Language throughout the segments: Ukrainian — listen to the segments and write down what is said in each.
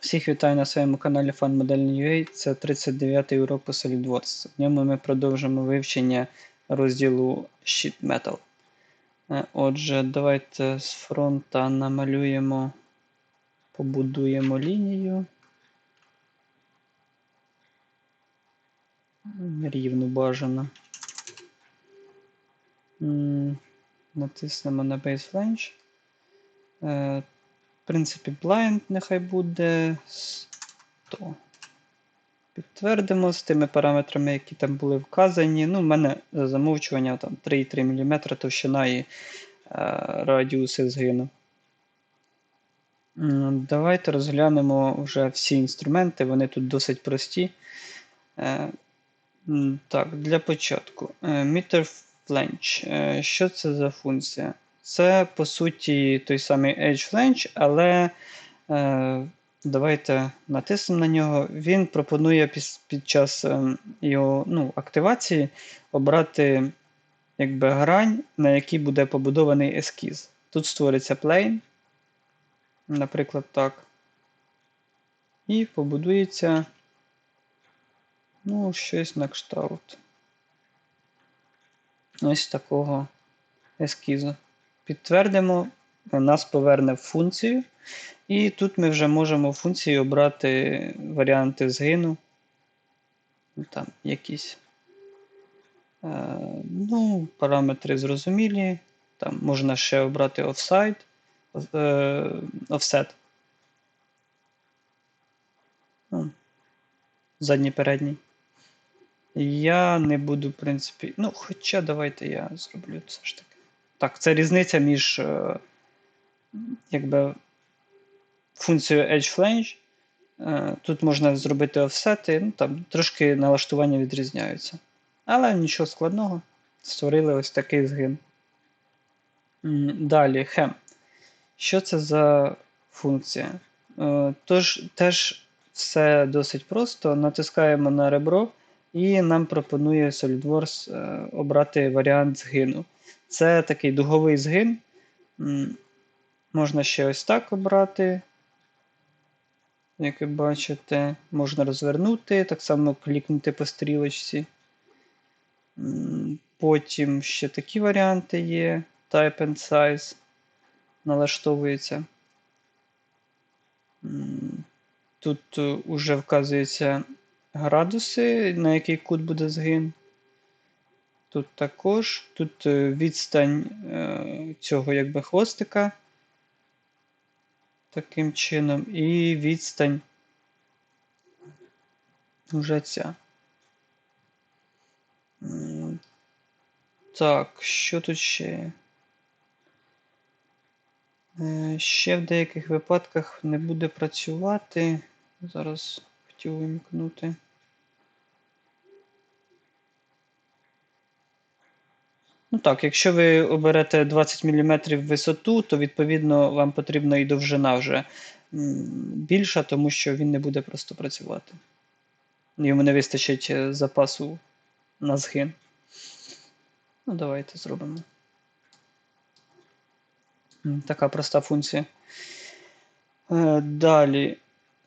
Всіх вітаю на своєму каналі FunModel.ua. Це 39-й урок по SolidWorks. В ньому ми продовжимо вивчення розділу Sheet Metal. Е, Отже, давайте з фронта намалюємо, побудуємо лінію. Рівну бажано. Натиснемо на Base Flange. В принципі, blind нехай буде 100. Підтвердимо з тими параметрами, які там були вказані. Ну, У мене за замовчування там 3,3 мм товщина і е, радіуси згину. Давайте розглянемо вже всі інструменти, вони тут досить прості. Е, Так, для початку. Е, Meter flange. Е, Що це за функція? Це, по суті, той самий Edge Flange, але е, давайте натиснемо на нього. Він пропонує під, під час е, його ну, активації обрати якби, грань, на якій буде побудований ескіз. Тут створиться plane, наприклад, так. І побудується ну, щось на кшталт. Ось такого ескізу підтвердимо, нас поверне в функцію. І тут ми вже можемо в функції обрати варіанти згину. Там якісь. Е, ну, Параметри зрозумілі. Там можна ще обрати offside, е, offset. Ну, задній передній. Я не буду, в принципі. Ну, хоча давайте я зроблю це ж таки. Так, це різниця між е, якби, функцією Edge Flange. Е, Тут можна зробити офсети, ну, там трошки налаштування відрізняються. Але нічого складного. Створили ось такий згин. Далі хем. Що це за функція? Е, Тож, теж все досить просто. Натискаємо на ребро, і нам пропонує SolidWorks обрати варіант згину. Це такий дуговий згин. Можна ще ось так обрати. Як ви бачите, можна розвернути, так само клікнути по стрілочці. Потім ще такі варіанти є. Type and Size налаштовується. Тут уже вказуються градуси, на який кут буде згин. Тут також, тут е, відстань е, цього якби хвостика таким чином, і відстань вже ця. Так, що тут ще? Е, ще в деяких випадках не буде працювати. Зараз хотів вимкнути. Ну так, якщо ви оберете 20 мм висоту, то відповідно вам потрібна і довжина вже більша, тому що він не буде просто працювати. Йому не вистачить е, запасу на згин. Ну, давайте зробимо. Така проста функція. Е, далі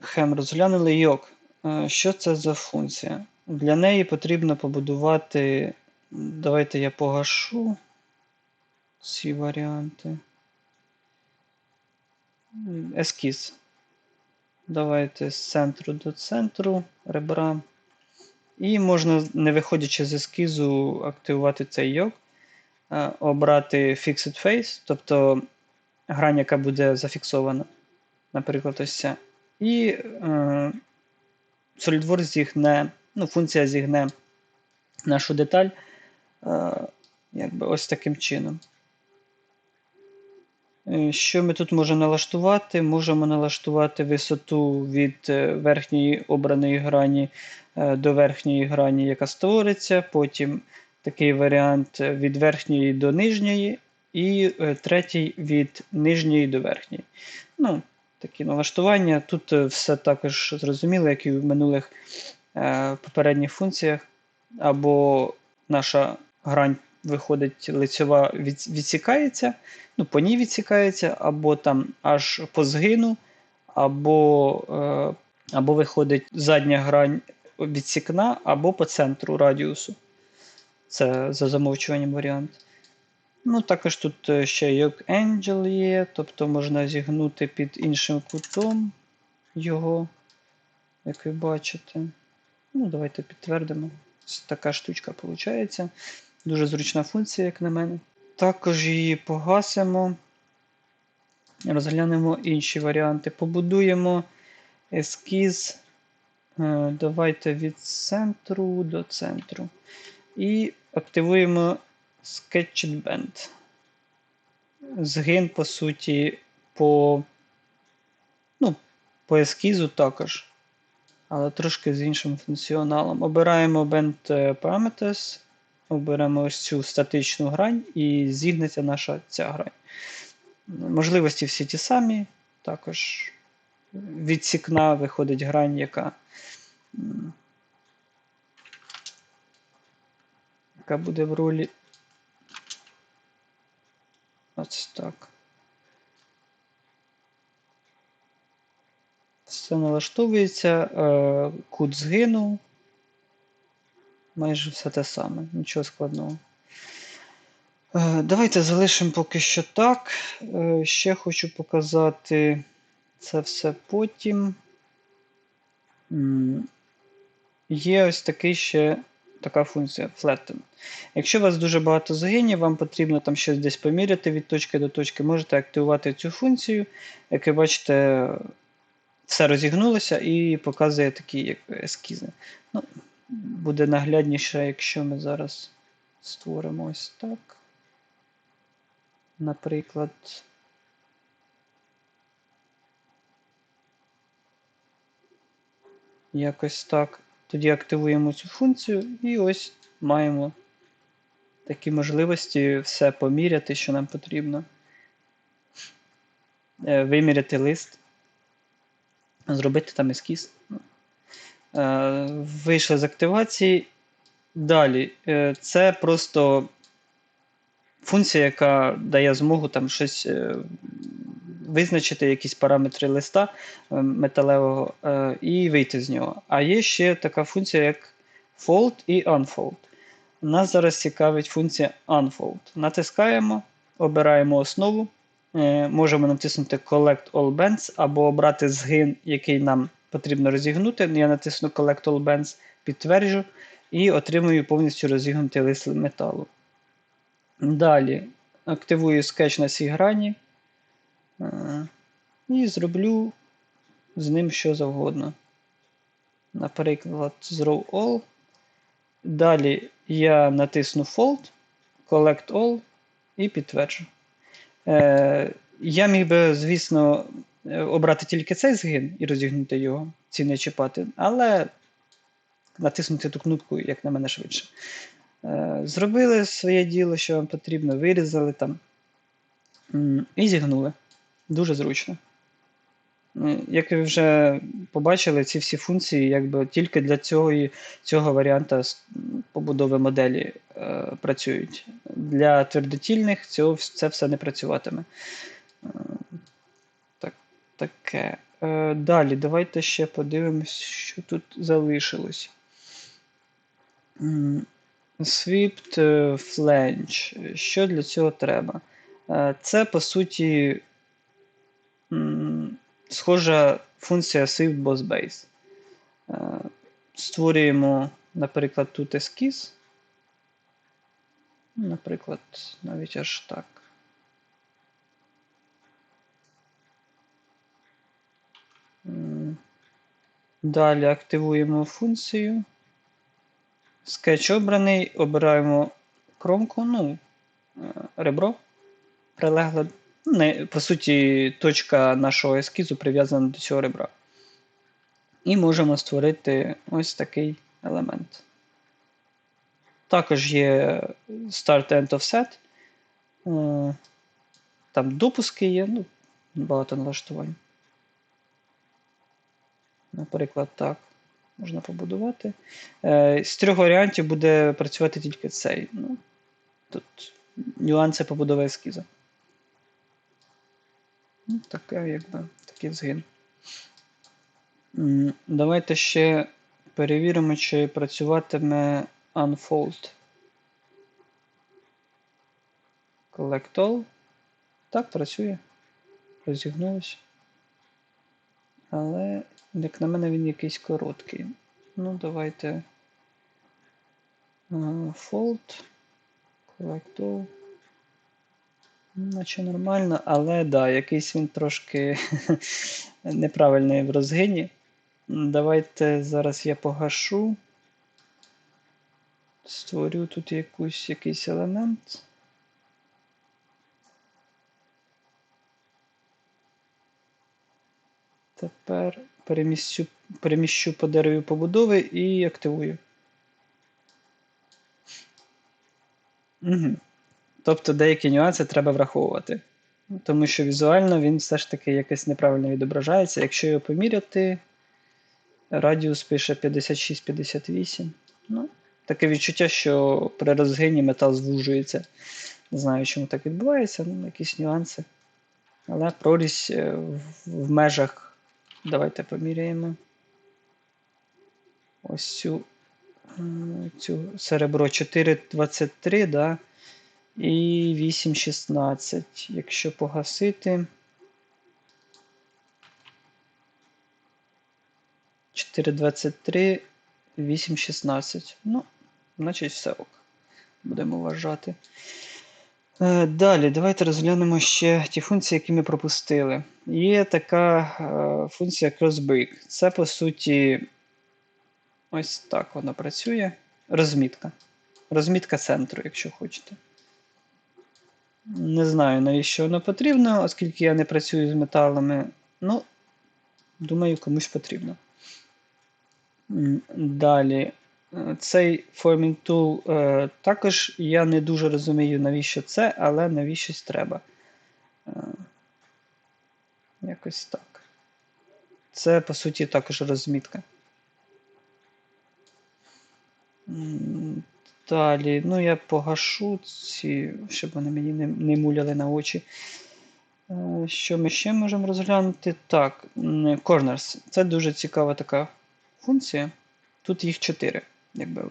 хем розглянули йок. Е, що це за функція? Для неї потрібно побудувати Давайте я погашу ці варіанти. Ескіз. Давайте з центру до центру ребра. І можна, не виходячи з ескізу, активувати цей йог, обрати Fixed Face, тобто грань, яка буде зафіксована. Наприклад, ось ця. І е, SolidWorks зігне, ну, функція зігне нашу деталь якби ось таким чином. Е, що ми тут можемо налаштувати? Можемо налаштувати висоту від е, верхньої обраної грані е, до верхньої грані, яка створиться. Потім такий варіант від верхньої до нижньої, і третій від нижньої до верхньої. Ну, Такі налаштування. Тут все також зрозуміло, як і в минулих попередніх функціях. Або наша грань виходить лицьова відсікається, ну, по ній відсікається, або там аж по згину, або, е, або виходить задня грань відсікна, або по центру радіусу. Це за замовчуванням варіант. Ну, також тут е, ще як Angel є, тобто можна зігнути під іншим кутом його, як ви бачите. Ну, давайте підтвердимо. Така штучка виходить. Дуже зручна функція, як на мене. Також її погасимо. Розглянемо інші варіанти. Побудуємо ескіз. Е, Давайте від центру до центру. І активуємо Sketched Band. Згин, по суті, по, ну, по ескізу також. Але трошки з іншим функціоналом. Обираємо Band Parameters, оберемо ось цю статичну грань і зігнеться наша ця грань. Можливості всі ті самі. Також від сікна виходить грань, яка яка буде в ролі. Ось так. Все налаштовується, е, кут згинув. Майже все те саме, нічого складного. Е, Давайте залишимо поки що так. Е, Ще хочу показати це все потім. Є ось такий ще така функція flatten. Якщо у вас дуже багато згинів, вам потрібно там щось десь поміряти від точки до точки, можете активувати цю функцію. Як ви бачите, все розігнулося і показує такі як ескізи. Ну, буде наглядніше, якщо ми зараз створимо ось так. Наприклад. Якось так. Тоді активуємо цю функцію і ось маємо такі можливості все поміряти, що нам потрібно. Е, Виміряти лист, зробити там ескіз. Е, Вийшли з активації. Далі. е, Це просто функція, яка дає змогу там щось е, визначити, якісь параметри листа металевого і вийти з нього. А є ще така функція, як fold і unfold. Нас зараз цікавить функція unfold. Натискаємо, обираємо основу. Можемо натиснути Collect All Bands або обрати згин, який нам потрібно розігнути. Я натисну Collect All Bands, підтверджу і отримую повністю розігнутий лист металу. Далі активую скетч на цій грані е, і зроблю з ним що завгодно. Наприклад, Throw All. Далі я натисну Fold, Collect All і підтверджу. Е, Я міг би, звісно, обрати тільки цей згин і розігнути його, ці не чіпати, але натиснути ту кнопку, як на мене швидше. Е, Зробили своє діло, що вам потрібно, вирізали там і зігнули. Дуже зручно. Е, Як ви вже побачили, ці всі функції якби тільки для цього, цього варіанта побудови моделі е, працюють. Для твердотільних цього, це все не працюватиме. Так, таке. Е, далі, давайте ще подивимось, що тут залишилось. М, Swift е, Flange. Що для цього треба? Е, Це, по суті, схожа функція Swift Boss Base. Створюємо, наприклад, тут ескіз. Наприклад, навіть аж так. Далі активуємо функцію. Скетч обраний, обираємо кромку, ну, е, ребро прилегле. Не, по суті, точка нашого ескізу прив'язана до цього ребра. І можемо створити ось такий елемент. Також є Start End Offset. Е, Там допуски є, ну, багато налаштувань. Наприклад, так. Можна побудувати. Е, З трьох варіантів буде працювати тільки цей. Ну, Тут нюанси побудови ескіза. Ну, таке, якби, такий згин. Давайте ще перевіримо, чи працюватиме unfold. Collect all. Так, працює. Розігнулося. Але, як на мене, він якийсь короткий. Ну, давайте. е, Fold. Collect all. Наче нормально, але да, якийсь він трошки неправильний в розгині. Давайте зараз я погашу. Створю тут якусь, якийсь елемент. Тепер переміщу, переміщу по дереві побудови і активую. Угу. Тобто деякі нюанси треба враховувати. Тому що візуально він все ж таки якось неправильно відображається. Якщо його поміряти, радіус пише 56-58. Ну, таке відчуття, що при розгині метал звужується. Не знаю, чому так відбувається, ну, якісь нюанси. Але прорізь е, в, в межах. Давайте поміряємо. Ось цю, цю серебро 4,23, да? і 8,16. Якщо погасити. 4,23, 8,16. Ну, значить, все ок. Будемо вважати. Е, Далі, давайте розглянемо ще ті функції, які ми пропустили. Є така е, функція crossbreak. Це, по суті, ось так вона працює. Розмітка. Розмітка центру, якщо хочете. Не знаю, навіщо воно потрібно, оскільки я не працюю з металами. Ну, думаю, комусь потрібно. Далі. Цей Forming Tool е, також я не дуже розумію, навіщо це, але навіщось треба. Е, якось так. Це, по суті, також розмітка. Далі, ну я погашу ці, щоб вони мені не, не муляли на очі. Е, Що ми ще можемо розглянути? Так, Corners. Це дуже цікава така функція. Тут їх 4, якби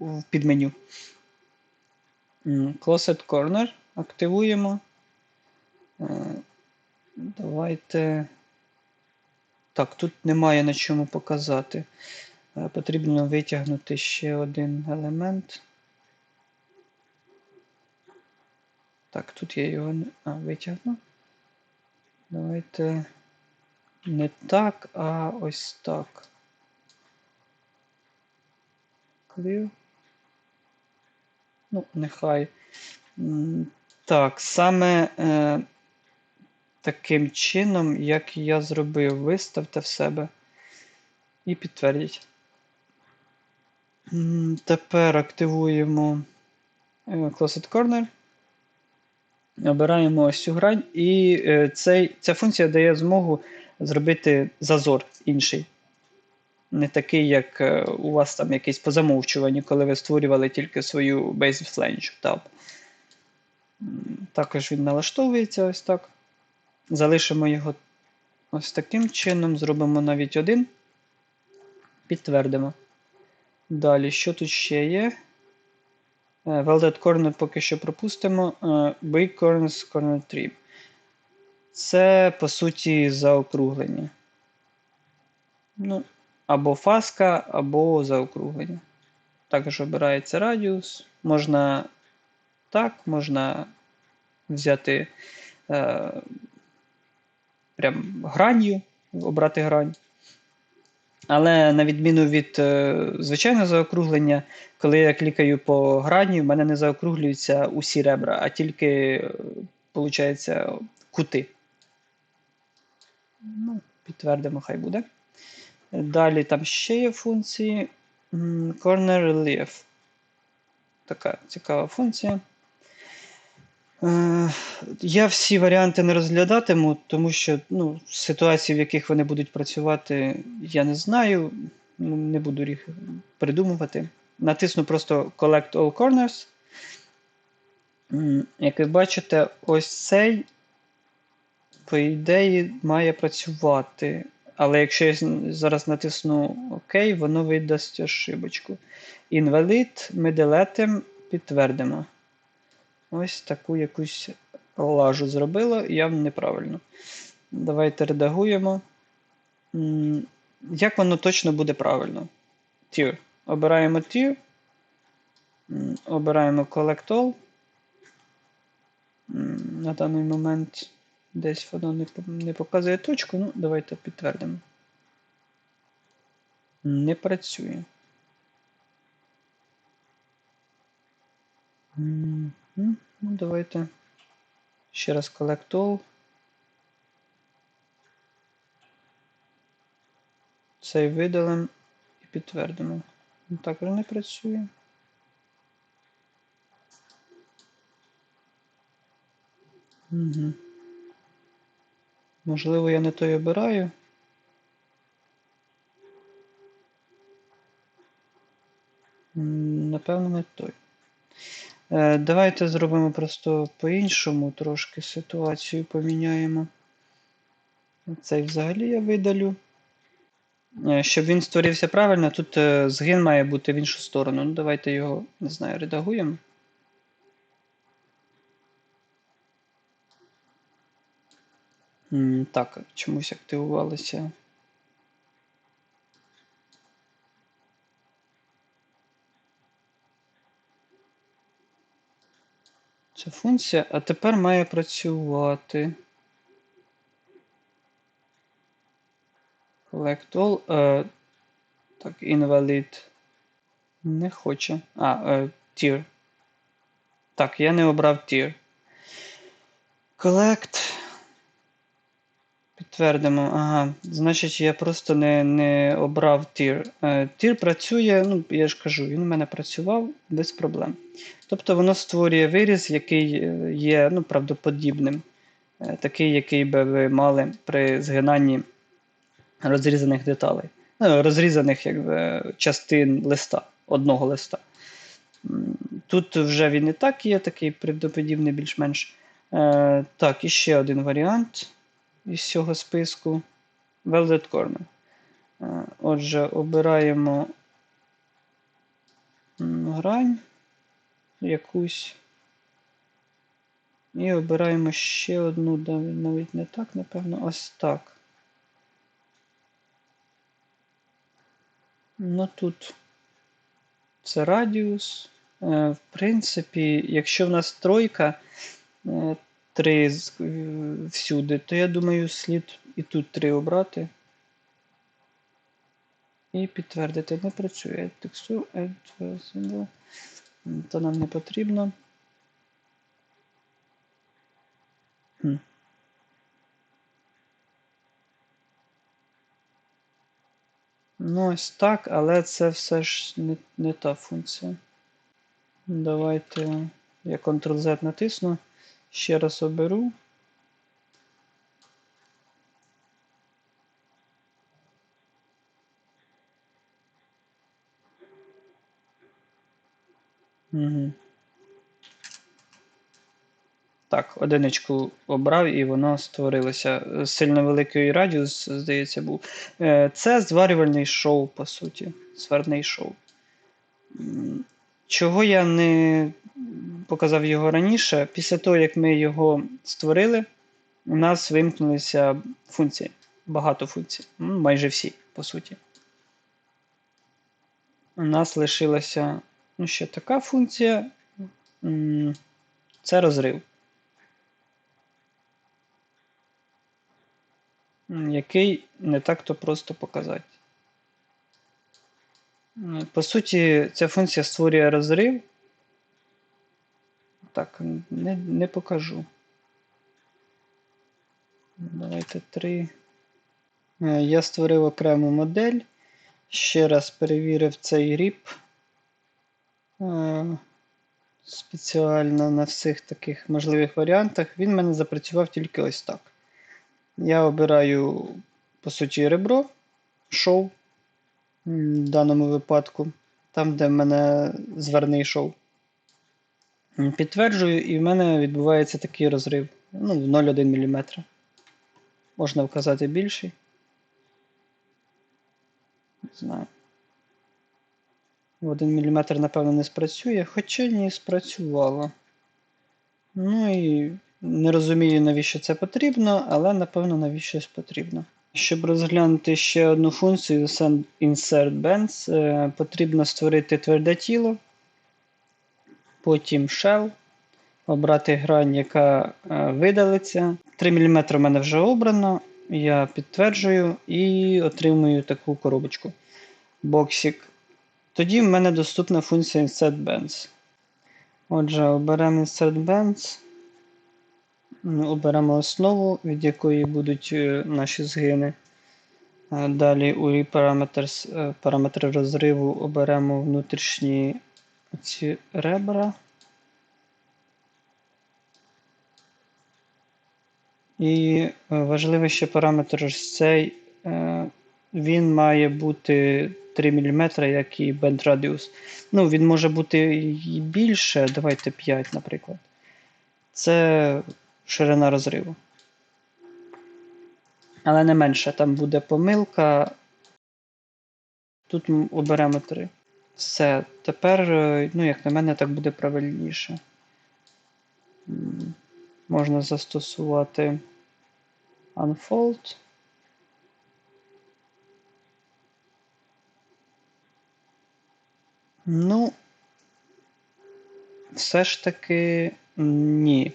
в підменю. М, Closed Corner активуємо. Е, Давайте. Так, тут немає на чому показати. Е, Потрібно витягнути ще один елемент. Так, тут я його а, витягну. Давайте не так, а ось так. Clear. Ну, нехай. Так, саме е, таким чином, як я зробив, виставте в себе і підтвердіть. Тепер активуємо е, Closed Corner. Обираємо ось цю грань, і е, цей, ця функція дає змогу зробити зазор інший. Не такий, як е, у вас там якийсь по замовчуванню, коли ви створювали тільки свою Basic Flange tab. Також він налаштовується ось так. Залишимо його ось таким чином, зробимо навіть один. Підтвердимо. Далі, що тут ще є? Е, Welded Corner поки що пропустимо. Е, Big Corners Corner Trim. Це, по суті, заокруглення. Ну, або фаска, або заокруглення. Також обирається радіус. Можна так, можна взяти е, прям гранью, обрати грань. Але на відміну від е, звичайного заокруглення, коли я клікаю по грані, в мене не заокруглюються усі ребра, а тільки, виходить, кути. Ну, Підтвердимо, хай буде. Далі там ще є функції. Corner Relief. Така цікава функція. Е, Я всі варіанти не розглядатиму, тому що ну, ситуації, в яких вони будуть працювати, я не знаю. Ну, Не буду їх придумувати. Натисну просто Collect All Corners. Як ви бачите, ось цей по ідеї, має працювати. Але якщо я зараз натисну ОК, воно видасть ошибочку. Інвалід ми делетим, підтвердимо. Ось таку якусь лажу зробило, явно неправильно. Давайте редагуємо. Як воно точно буде правильно? Tier. Обираємо tier. Обираємо Collect All. На даний момент десь воно не, показує точку. Ну, давайте підтвердимо. Не працює. Ну, давайте ще раз Collect All. Цей видалимо і підтвердимо. Ну, Також не працює. Угу. Можливо, я не той обираю. Напевно, не той. Е, Давайте зробимо просто по-іншому трошки ситуацію поміняємо. Цей взагалі я видалю. Е, Щоб він створився правильно, тут е, згин має бути в іншу сторону. Ну, давайте його, не знаю, редагуємо. Так, чомусь активувалося. Ця функція, а тепер має працювати. Collect all. Е, так, invalid. Не хоче. А, е, tier. Так, я не обрав tier. Collect. Підтвердимо. Ага. Значить, я просто не, не обрав tier. Е, Tier працює, ну, я ж кажу, він у мене працював без проблем. Тобто воно створює виріз, який е, є ну, правдоподібним. Е, Такий, який би ви мали при згинанні розрізаних деталей. Ну, розрізаних якби, частин листа, одного листа. Тут вже він і так є, такий правдоподібний більш-менш. Так, і ще один варіант із цього списку. Velvet Corner. Е, Отже, обираємо грань якусь. І обираємо ще одну, навіть не так, напевно, ось так. Ну тут це радіус. Е, В принципі, якщо в нас тройка, е, три е, всюди, то я думаю, слід і тут три обрати. І підтвердити. Не працює. Текстур, add То нам не потрібно. Ну, ось так, але це все ж не, не та функція. Давайте я Ctrl-Z натисну. Ще раз оберу. Угу. Так, одиничку обрав і воно створилося. Сильно великий радіус, здається, був. Е, Це зварювальний шоу, по суті. Сварний шоу. Чого я не показав його раніше, після того, як ми його створили, у нас вимкнулися функції. Багато функцій. Майже всі, по суті. У нас лишилася ну, ще така функція. Це розрив. який не так-то просто показати. По суті, ця функція створює розрив. Так, не, не покажу. Давайте три. Е, Я створив окрему модель. Ще раз перевірив цей ріп. Е, Спеціально на всіх таких можливих варіантах. Він в мене запрацював тільки ось так. Я обираю, по суті, ребро, шоу в даному випадку, там, де в мене зверний. М, Підтверджую, і в мене відбувається такий розрив ну, в 0,1 мм. Можна вказати більший. Не знаю. В 1 мм, напевно, не спрацює, хоча ні, спрацювало. Ну і не розумію, навіщо це потрібно, але напевно навіщось потрібно. Щоб розглянути ще одну функцію Insert Bands, е, потрібно створити тверде тіло, потім shell, обрати грань, яка е, видалиться. 3 мм в мене вже обрано. Я підтверджую і отримую таку коробочку. Боксик. Тоді в мене доступна функція Insert Bands. Отже, оберемо Insert Bands. Оберемо основу, від якої будуть е, наші згини. Е, Далі у parameters, е, параметри розриву оберемо внутрішні ці ребра. І важливий ще параметр ось цей. Він має бути 3 мм, як і bend radius. Ну, він може бути і більше, давайте 5, наприклад. Це ширина розриву. Але не менше, там буде помилка. Тут оберемо 3. Все. Тепер, е, ну, як на мене, так буде правильніше. Можна застосувати unfold. Ну, все ж таки ні.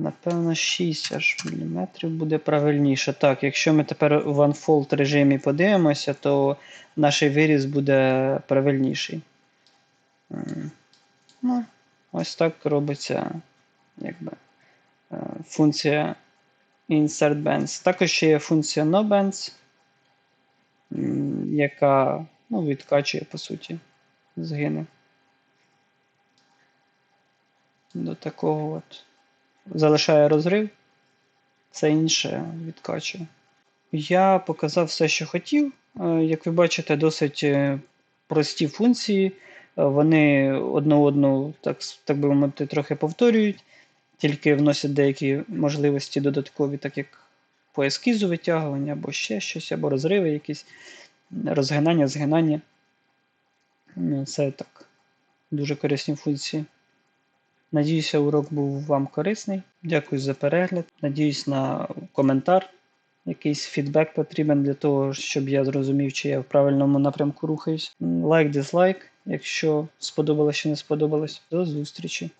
Напевно, 6 аж міліметрів буде правильніше. Так, якщо ми тепер в unfold режимі подивимося, то наш виріз буде правильніший. Ну, ось так робиться якби, е, функція insert bands. Також ще є функція no bands, яка ну, відкачує, по суті, згини. До такого от. Залишає розрив, це інше відкачує. Я показав все, що хотів. Е, Як ви бачите, досить е, прості функції. Е, Вони одну одну, так, так би мовити, трохи повторюють, тільки вносять деякі можливості додаткові, так як по ескізу витягування, або ще щось, або розриви якісь, розгинання, згинання. Ну, Це так. Дуже корисні функції. Надіюся, урок був вам корисний. Дякую за перегляд. Надіюсь на коментар. Якийсь фідбек потрібен для того, щоб я зрозумів, чи я в правильному напрямку рухаюсь. Лайк, дизлайк, якщо сподобалось чи не сподобалось. До зустрічі!